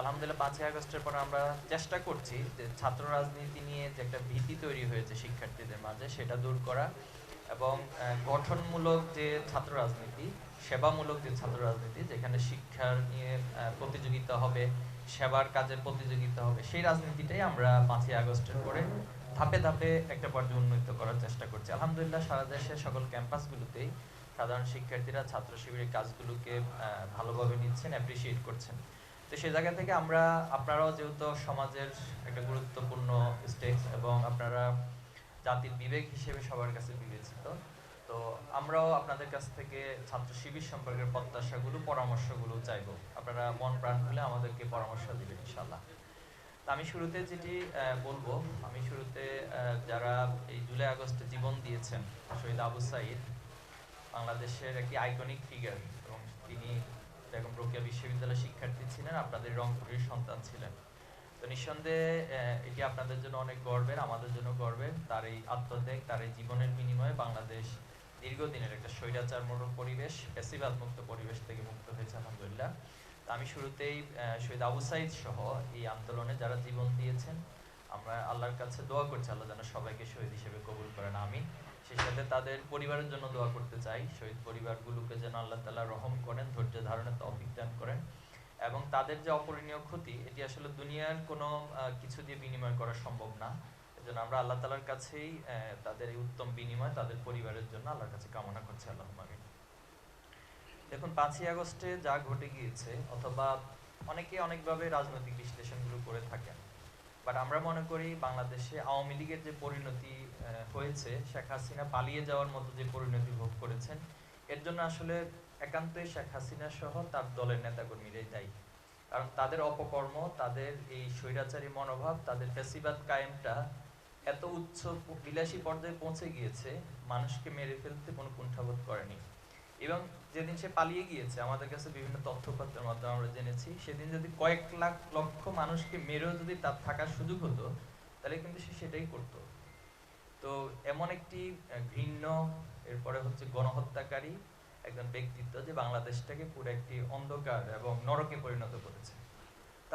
আলহামদুলিল্লাহ পাঁচই আগস্টের পর আমরা চেষ্টা করছি যে ছাত্র রাজনীতি নিয়ে যে একটা ভীতি তৈরি হয়েছে শিক্ষার্থীদের মাঝে, সেটা দূর করা এবং গঠনমূলক যে ছাত্র রাজনীতি, সেবামূলক যে ছাত্র রাজনীতি, যেখানে শিক্ষার নিয়ে প্রতিযোগিতা হবে, সেবার কাজের প্রতিযোগিতা হবে, সেই রাজনীতিটাই আমরা পাঁচই আগস্টের পরে ধাপে ধাপে একটা পর্যায়ে উন্নীত করার চেষ্টা করছি। আলহামদুলিল্লাহ সারা দেশের সকল ক্যাম্পাসগুলোতেই সাধারণ শিক্ষার্থীরা ছাত্র শিবিরের কাজগুলোকে ভালোভাবে নিচ্ছেন অ্যাপ্রিসিয়েট করছেন। তো সেই জায়গা থেকে আমরা, আপনারাও যেহেতু সমাজের একটা গুরুত্বপূর্ণ স্টেজ এবং আপনারা জাতির বিবেক হিসেবে সবার কাছে বিবেচিত, তো আমরাও আপনাদের কাছ থেকে ছাত্র শিবির সম্পর্কের প্রত্যাশাগুলো, পরামর্শগুলো চাইব। আপনারা মন প্রাণ খুলে আমাদেরকে পরামর্শ দিবেন ইনশাল্লাহ আমি শুরুতে যেটি বলব, আমি শুরুতে যারা এই জুলাই আগস্টে জীবন দিয়েছেন, শহীদ আবু সাইদ, বাংলাদেশের একটি আইকনিক ফিগার এবং তিনি বেগম রোকেয়া বিশ্ববিদ্যালয়ের শিক্ষার্থী ছিলেন, আপনাদের রংপুরের সন্তান ছিলেন। তো নিঃসন্দেহে এটি আপনাদের জন্য অনেক গর্বের, আমাদের জন্য গর্বের। তার এই আত্মত্যাগ তার এই জীবনের বিনিময়ে বাংলাদেশ দীর্ঘদিনের একটা স্বৈরাচারমূলক পরিবেশ ফেসিবাদ মুক্ত পরিবেশ থেকে মুক্ত হয়েছে, আলহামদুলিল্লাহ। আমি শুরুতেই শহীদ আবু সাইদ সহ এই আন্দোলনে যারা জীবন দিয়েছেন, আমরা আল্লাহর কাছে দোয়া করছি, আল্লাহ যেন সবাইকে শহীদ হিসেবে কবুল করেন আমি সেই সাথে তাদের পরিবারের জন্য দোয়া করতে চাই। শহীদ পরিবারগুলোকে যেন আল্লাহ তালা রহম করেন, ধৈর্য ধারণের তৌফিক দান করেন এবং তাদের যে অপরিণীয় ক্ষতি, এটি আসলে দুনিয়ার কোনো কিছু দিয়ে বিনিময় করা সম্ভব না। এজন্য আমরা আল্লাহ তালার কাছেই তাদের এই উত্তম বিনিময় তাদের পরিবারের জন্য আল্লাহর কাছে কামনা করছি আল্লাহ আমিন। দেখুন, পাঁচই আগস্টে যা ঘটে গিয়েছে, অথবা অনেকে অনেকভাবে রাজনৈতিক বিশ্লেষণগুলো করে থাকেন বাট আমরা মনে করি বাংলাদেশে আওয়ামী লীগের যে পরিণতি হয়েছে, শেখ হাসিনা পালিয়ে যাওয়ার মতো যে পরিণতি ভোগ করেছেন, এর জন্য আসলে একান্তই শেখ হাসিনা সহ তার দলের নেতাকর্মীরাই দায়ী। কারণ তাদের অপকর্ম, তাদের এই স্বৈরাচারী মনোভাব, তাদের ফেসিবাদ কায়েমটা এত উচ্চ বিলাসী পর্যায়ে পৌঁছে গিয়েছে, মানুষকে মেরে ফেলতে কোনো কুণ্ঠাবোধ করেনি। এবং যেদিন সে পালিয়ে গিয়েছে, আমাদের কাছে বিভিন্ন তথ্যপত্রের মাধ্যমে আমরা জেনেছি, সেদিন যদি কয়েক লাখ, লক্ষ মানুষকে মেরেও যদি তার থাকার সুযোগ হতো, তাহলে কিন্তু সে সেটাই করতো। তো এমন একটি ঘৃণ্য, এরপরে হচ্ছে গণহত্যাকারী একজন ব্যক্তিত্ব যে বাংলাদেশটাকে পুরো একটি অন্ধকার এবং নরকে পরিণত করেছে।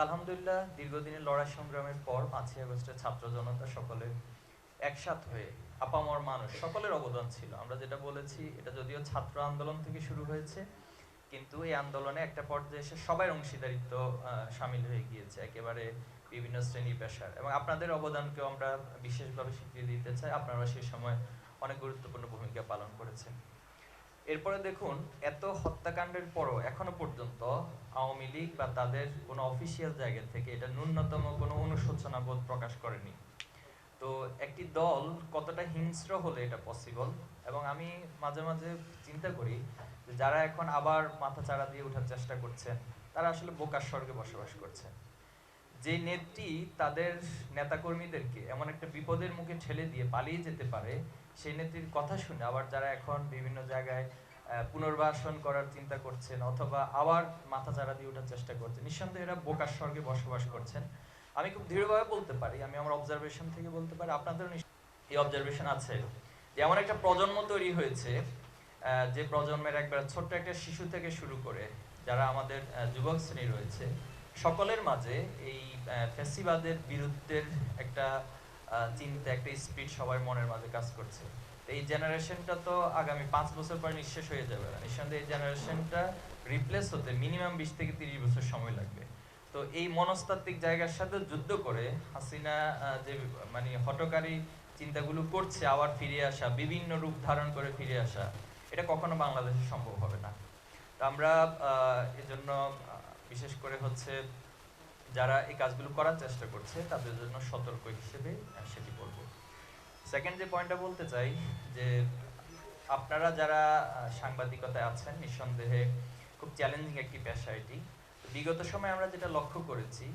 আলহামদুলিল্লাহ, দীর্ঘদিনের লড়াই সংগ্রামের পর পাঁচই আগস্টের ছাত্র জনতা সকলে একসাথ হয়ে আপামর মানুষ, সকলের অবদান ছিল। আমরা যেটা বলেছি, এটা যদিও ছাত্র আন্দোলন থেকে শুরু হয়েছে, কিন্তু এই আন্দোলনে একটা পর্যায়ে এসে সবাই অংশীদারিত্ব সামিল হয়ে গিয়েছে, একেবারে বিভিন্ন শ্রেণি পেশার। এবং আপনাদের অবদানকেও আমরা বিশেষভাবে স্বীকৃতি দিতে চাই। আপনারা সেই সময় অনেক গুরুত্বপূর্ণ ভূমিকা পালন করেছেন। এরপরে দেখুন, এত হত্যাকাণ্ডের পরও এখনও পর্যন্ত আওয়ামী লীগ বা তাদের কোনো অফিসিয়াল জায়গা থেকে এটা ন্যূনতম কোনো অনুশোচনা বোধ প্রকাশ করেনি। তো একটি দল কতটা হিংস্র হলে এটা পসিবল এবং আমি মাঝে মাঝে চিন্তা করি যারা এখন আবার মাথা চাড়া দিয়ে ওঠার চেষ্টা করছেন, তারা আসলে বোকার স্বর্গে বসবাস করছেন। যে নেত্রী তাদের নেতাকর্মীদেরকে এমন একটা বিপদের মুখে ঠেলে দিয়ে পালিয়ে যেতে পারে, সেই নেত্রীর কথা শুনে আবার যারা এখন বিভিন্ন জায়গায় পুনর্বাসন করার চিন্তা করছেন অথবা আবার মাথা চাড়া দিয়ে ওঠার চেষ্টা করছেন, নিঃসন্দেহে এরা বোকার স্বর্গে বসবাস করছেন। আমি খুব দৃঢ়ভাবে বলতে পারি, আমি আমার অবজারভেশন থেকে বলতে পারি নিশ্চয়ই এই অবজারভেশন আছে। যে এমন একটা প্রজন্ম তৈরি হয়েছে যে প্রজন্মের একবার ছোট্ট একটা শিশু থেকে শুরু করে যারা আমাদের যুবক শ্রেণি রয়েছে, সকলের মাঝে এই ফ্যাসিবাদের বিরুদ্ধের একটা চিন্তা, একটা স্পিড সবার মনের মাঝে কাজ করছে। এই জেনারেশনটা তো আগামী পাঁচ বছর পর নিঃশেষ হয়ে যাবে। নিঃসন্দেহে এই জেনারেশনটা রিপ্লেস হতে মিনিমাম বিশ থেকে তিরিশ বছর সময় লাগবে। তো এই মনস্তাত্ত্বিক জায়গার সাথে যুদ্ধ করে হাসিনা যে মানে হটকারী চিন্তাগুলো করছে, আবার ফিরে আসা, বিভিন্ন রূপ ধারণ করে ফিরে আসা, এটা কখনো বাংলাদেশে সম্ভব হবে না। তো আমরা এজন্য বিশেষ করে হচ্ছে যারা এই কাজগুলো করার চেষ্টা করছে, তাদের জন্য সতর্ক হিসেবে সেটি বলব সেকেন্ড যে পয়েন্টটা বলতে চাই, যে আপনারা যারা সাংবাদিকতায় আছেন, নিঃসন্দেহে খুব চ্যালেঞ্জিং একটি পেশা এটি। বিগত সময় আমরা যেটা লক্ষ্য করেছি,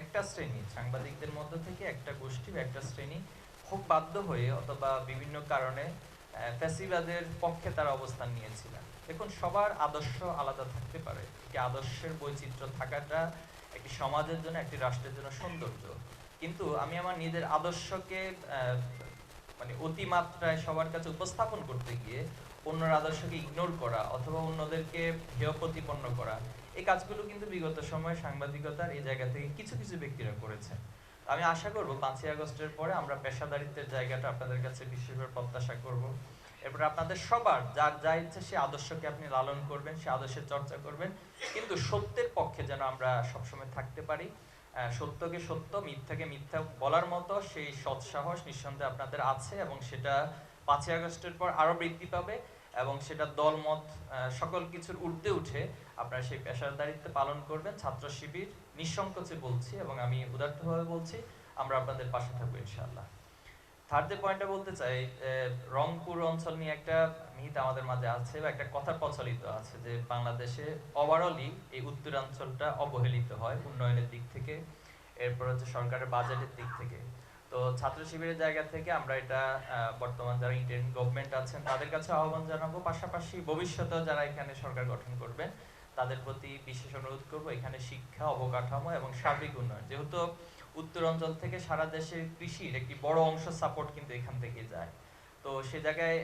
একটা শ্রেণি, সাংবাদিকদের মধ্য থেকে একটা গোষ্ঠী একটা শ্রেণি খুব বাধ্য হয়ে অথবা বিভিন্ন কারণে ফ্যাসিবাদের পক্ষে তারা অবস্থান নিয়েছিলেন। দেখুন, সবার আদর্শ আলাদা থাকতে পারে। একটি আদর্শের বৈচিত্র্য থাকাটা একটি সমাজের জন্য, একটি রাষ্ট্রের জন্য সৌন্দর্য। কিন্তু আমি আমার নিজের আদর্শকে মানে অতিমাত্রায় সবার কাছে উপস্থাপন করতে গিয়ে অন্যর আদর্শকে ইগনোর করা অথবা অন্যদেরকে হেয় প্রতিপন্ন করা এই কাজগুলো কিন্তু বিগত সময়ে সাংবাদিকতার এই জায়গা থেকে কিছু কিছু ব্যক্তিরা করেছেন আমি আশা করব পাঁচই আগস্টের পরে আমরা পেশাদারিত্বের জায়গাটা আপনাদের কাছে বিশেষভাবে প্রত্যাশা করব। এরপর আপনাদের সবার, যার যা ইচ্ছে সে আদর্শকে আপনি লালন করবেন, সে আদর্শের চর্চা করবেন। কিন্তু সত্যের পক্ষে যেন আমরা সবসময় থাকতে পারি সত্যকে সত্য, মিথ্যাকে মিথ্যা বলার মতো সেই সৎসাহস নিঃসন্দেহে আপনাদের আছে এবং সেটা পাঁচই আগস্টের পর আরও বৃদ্ধি পাবে। এবং সেটা দলমত সকল কিছুর ঊর্ধ্বে উঠে আপনারা সেই পেশাদারিত্ব পালন করবেন। ছাত্র শিবির নিঃসংকোচে বলছি এবং আমি উদার্তভাবে বলছি, আমরা আপনাদের পাশে থাকব ইনশাআল্লাহ। থার্ড যে পয়েন্টটা বলতে চাই রংপুর অঞ্চল নিয়ে একটা মিহিত আমাদের মাঝে আছে বা একটা কথা প্রচলিত আছে যে বাংলাদেশে ওভারঅলই এই উত্তরাঞ্চলটা অবহেলিত হয় উন্নয়নের দিক থেকে, এরপর হচ্ছে সরকারের বাজেটের দিক থেকে। তো ছাত্র শিবিরের জায়গা থেকে আমরা এটা বর্তমান যারা ইন্টারিম গভর্নমেন্ট আছেন, তাদের কাছে আহ্বান জানাব। পাশাপাশি ভবিষ্যতেও যারা এখানে সরকার গঠন করবেন, তাদের প্রতি বিশেষ অনুরোধ করব এখানে শিক্ষা, অবকাঠামো এবং সার্বিক উন্নয়ন। যেহেতু উত্তরাঞ্চল থেকে সারা দেশের কৃষির একটি বড় অংশ সাপোর্ট কিন্তু এখান থেকে যায়। তো সে জায়গায়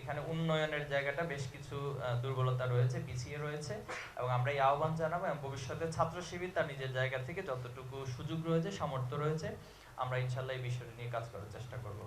এখানে উন্নয়নের জায়গাটা বেশ কিছু দুর্বলতা রয়েছে, পিছিয়ে রয়েছে এবং আমরা এই আহ্বান জানাব এবং ভবিষ্যতে ছাত্র শিবির তার নিজের জায়গা থেকে যতটুকু সুযোগ রয়েছে, সামর্থ্য রয়েছে আমরা ইনশাল্লাহ এই বিষয়টা নিয়ে কাজ করার চেষ্টা করব।